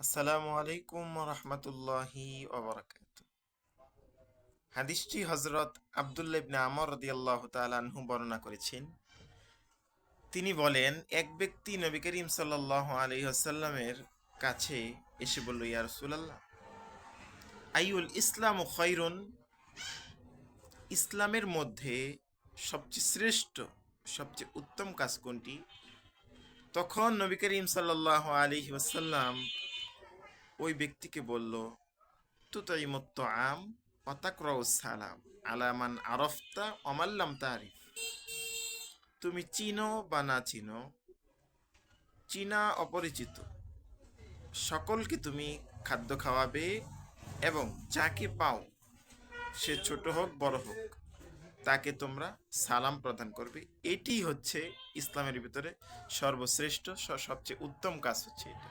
আসসালামু আলাইকুম রহমতুল্লাহি ওবরাকাত। হাদিসটি হজরত আবদুল্লাহ ইবনে আমর রাদিয়াল্লাহু তাআলা বর্ণনা করেছেন। তিনি বলেন, এক ব্যক্তি নবী করিম সাল্লাল্লাহু আলাইহি ওয়াসাল্লামের কাছে এসে বলল, ইয়া রাসূলুল্লাহ আইউল ইসলাম খৈরুন ইসলামের মধ্যে সবচেয়ে শ্রেষ্ঠ, সবচেয়ে উত্তম কাজ কোনটি? তখন নবী করিম সাল্লাল্লাহু আলাইহি ওয়াসাল্লাম ওই ব্যক্তিকে বলল তুতাইমত্ত আম অতাকরাউ সালাম আলামান আরফতা অমাল্লাম তারিফ। তুমি চিনো বা না চিনো, চীনা অপরিচিত। সকলকে তুমি খাদ্য খাওয়াবে এবং যাকে পাও সে ছোট হোক, বড় হোক, তাকে তোমরা সালাম প্রদান করবে। এটি হচ্ছে ইসলামের ভিতরে সর্বশ্রেষ্ঠ সবচেয়ে উত্তম কাজ হচ্ছে এটা।